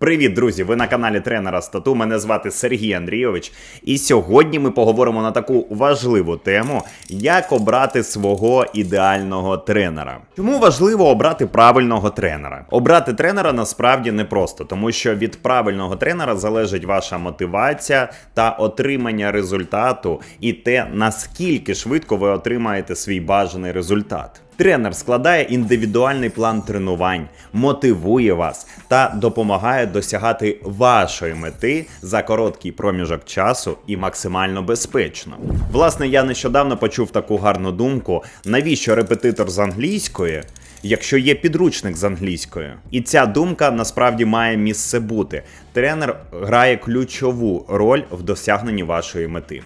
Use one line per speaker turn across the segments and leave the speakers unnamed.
Привіт, друзі! Ви на каналі тренера Стату. Мене звати Сергій Андрійович. І сьогодні ми поговоримо на таку важливу тему, як обрати свого ідеального тренера. Чому важливо обрати правильного тренера? Обрати тренера насправді непросто, тому що від правильного тренера залежить ваша мотивація та отримання результату, і те, наскільки швидко ви отримаєте свій бажаний результат. Тренер складає індивідуальний план тренувань, мотивує вас та допомагає досягати вашої мети за короткий проміжок часу і максимально безпечно. Власне, я нещодавно почув таку гарну думку: навіщо репетитор з англійської? Якщо є підручник з англійською, і ця думка насправді має місце бути. Тренер грає ключову роль в досягненні вашої мети.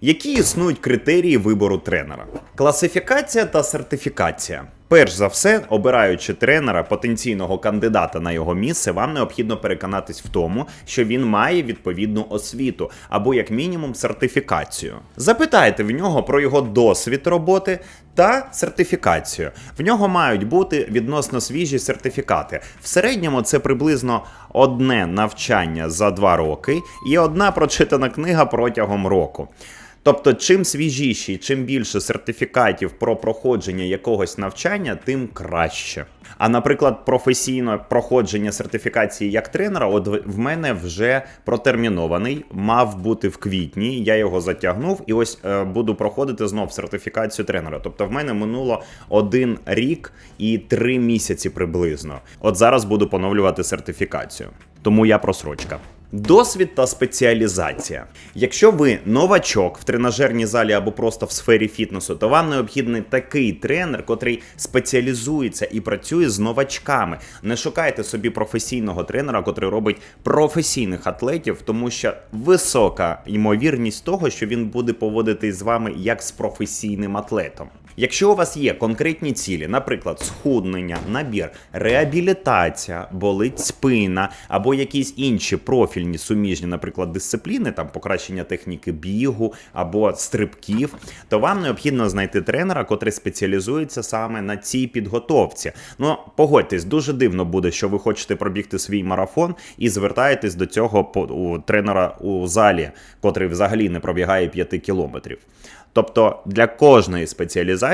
Які існують критерії вибору тренера? Класифікація та сертифікація. Перш за все, обираючи тренера, потенційного кандидата на його місце, вам необхідно переконатись в тому, що він має відповідну освіту або, як мінімум, сертифікацію. Запитайте в нього про його досвід роботи та сертифікацію. В нього мають бути відносно свіжі сертифікати. В середньому це приблизно одне навчання за два роки і одна прочитана книга протягом року. Тобто, чим свіжіші, чим більше сертифікатів про проходження якогось навчання, тим краще. А наприклад, професійне проходження сертифікації як тренера, от в- мене вже протермінований, мав бути в квітні. Я його затягнув і ось е, буду проходити знов сертифікацію тренера. Тобто, в мене минуло один рік і три місяці приблизно. От зараз буду поновлювати сертифікацію. Тому я просрочка. Досвід та спеціалізація. Якщо ви новачок в тренажерній залі або просто в сфері фітнесу, то вам необхідний такий тренер, котрий спеціалізується і працює з новачками. Не шукайте собі професійного тренера, котрий робить професійних атлетів, тому що висока ймовірність того, що він буде поводитись з вами як з професійним атлетом. Якщо у вас є конкретні цілі, наприклад, схуднення, набір, реабілітація, болить спина або якісь інші профільні суміжні, наприклад, дисципліни, там покращення техніки бігу або стрибків, то вам необхідно знайти тренера, котрий спеціалізується саме на цій підготовці. Ну, погодьтесь, дуже дивно буде, що ви хочете пробігти свій марафон і звертаєтесь до цього у тренера у залі, котрий взагалі не пробігає 5 кілометрів. Тобто для кожної спеціалізації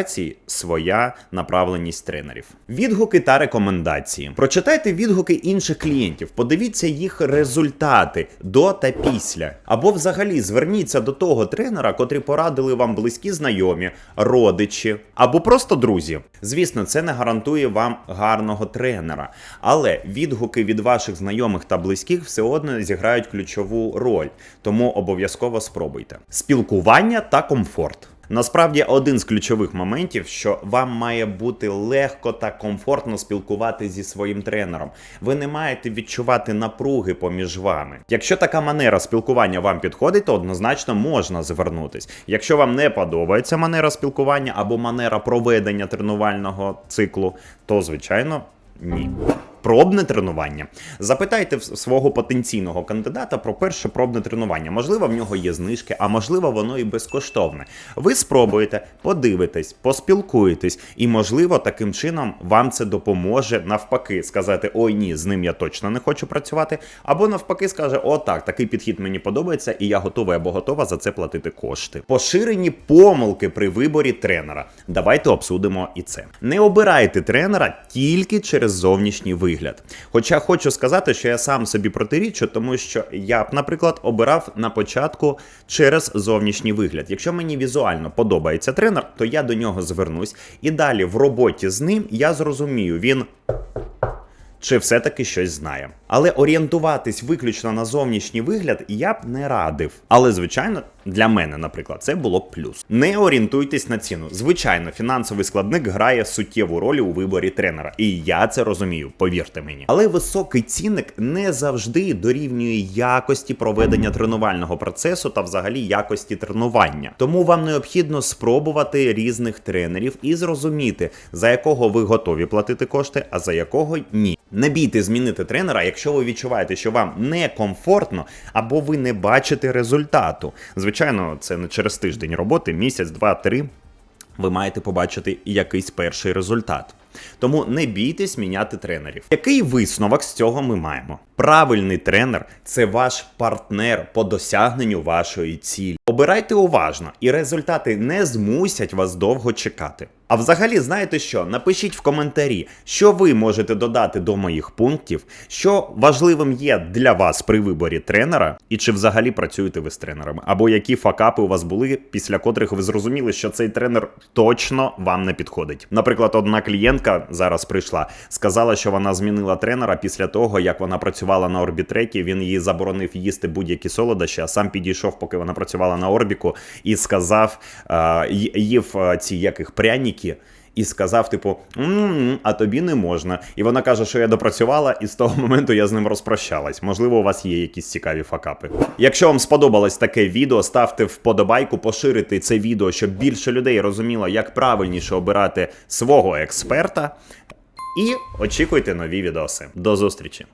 своя направленість тренерів. Відгуки та рекомендації. Прочитайте відгуки інших клієнтів, подивіться їх результати до та після. Або взагалі зверніться до того тренера, котрі порадили вам близькі знайомі, родичі або просто друзі. Звісно, це не гарантує вам гарного тренера, але відгуки від ваших знайомих та близьких все одно зіграють ключову роль, тому обов'язково спробуйте. Спілкування та комфорт. Насправді один з ключових моментів, що вам має бути легко та комфортно спілкувати зі своїм тренером. Ви не маєте відчувати напруги поміж вами. Якщо така манера спілкування вам підходить, то однозначно можна звернутись. Якщо вам не подобається манера спілкування або манера проведення тренувального циклу, то звичайно ні. Пробне тренування. Запитайте свого потенційного кандидата про перше пробне тренування. Можливо, в нього є знижки, а можливо, воно і безкоштовне. Ви спробуєте, подивитесь, поспілкуєтесь, і, можливо, таким чином вам це допоможе навпаки сказати: ой, ні, з ним я точно не хочу працювати. Або навпаки, скаже: О, так, такий підхід мені подобається, і я готовий або готова за це платити кошти. Поширені помилки при виборі тренера. Давайте обсудимо і це. Не обирайте тренера тільки через зовнішній вигляд. Хоча хочу сказати, що я сам собі протирічу, тому що я б, наприклад, обирав на початку через зовнішній вигляд. Якщо мені візуально подобається тренер, то я до нього звернусь, і далі в роботі з ним я зрозумію, він чи все-таки щось знає. Але орієнтуватись виключно на зовнішній вигляд я б не радив. Але, звичайно, для мене, наприклад, це було б плюс. Не орієнтуйтесь на ціну. Звичайно, фінансовий складник грає суттєву роль у виборі тренера, і я це розумію, повірте мені. Але високий цінник не завжди дорівнює якості проведення тренувального процесу та взагалі якості тренування. Тому вам необхідно спробувати різних тренерів і зрозуміти, за якого ви готові платити кошти, а за якого ні. Не бійте змінити тренера, якщо ви відчуваєте, що вам некомфортно або ви не бачите результату. Це не через тиждень роботи, місяць, два, три. Ви маєте побачити якийсь перший результат. Тому не бійтесь міняти тренерів. Який висновок з цього ми маємо? Правильний тренер це ваш партнер по досягненню вашої цілі. Обирайте уважно, і результати не змусять вас довго чекати. А взагалі, знаєте що? Напишіть в коментарі, що ви можете додати до моїх пунктів, що важливим є для вас при виборі тренера, і чи взагалі працюєте ви з тренерами, або які факапи у вас були, після котрих ви зрозуміли, що цей тренер точно вам не підходить. Наприклад, одна клієнтка зараз прийшла, сказала, що вона змінила тренера після того, як вона працювала на орбітрекі. Він їй заборонив їсти будь-які солодощі, а сам підійшов, поки вона працювала на орбіку, і сказав, е, їв е, ці яких пряники. І сказав, типу, «М-м, а тобі не можна. І вона каже, що я допрацювала, і з того моменту я з ним розпрощалась. Можливо, у вас є якісь цікаві факапи. Якщо вам сподобалось таке відео, ставте вподобайку, поширити це відео, щоб більше людей розуміло, як правильніше обирати свого експерта. І очікуйте нові відоси. До зустрічі!